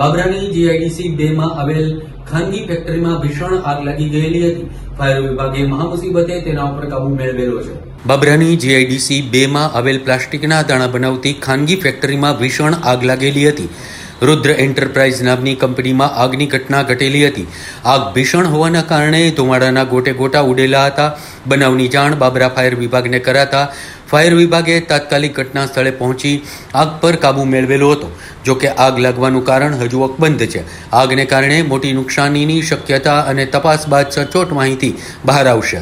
બાબરાની GIDC બે માં આવેલ ખાનગી ફેક્ટરીમાં ભીષણ આગ લાગી ગયેલી હતી. ફાયર વિભાગે મહામુસીબતે તેના ઉપર કાબુ મેળવેલો છે. બાબરાની જીઆઈડીસી બે માં આવેલ પ્લાસ્ટિકના દાણા બનાવતી ખાનગી ફેક્ટરીમાં ભીષણ આગ લાગેલી હતી. રુદ્ર એન્ટરપ્રાઇઝ નામની કંપનીમાં આગની ઘટના ઘટેલી હતી. આગ ભીષણ હોવાના કારણે ધુમાડાના ગોટે ગોટા ઉડેલા હતા. બનાવની જાણ બાબરા ફાયર વિભાગને કરાતા ફાયર વિભાગે તાત્કાલિક ઘટના સ્થળે પહોંચી આગ પર કાબૂ મેળવેલો હતો. જો કે આગ લાગવાનું કારણ હજુ અકબંધ છે. આગને કારણે મોટી નુકસાનીની શક્યતા અને તપાસ બાદ સચોટ માહિતી બહાર આવશે.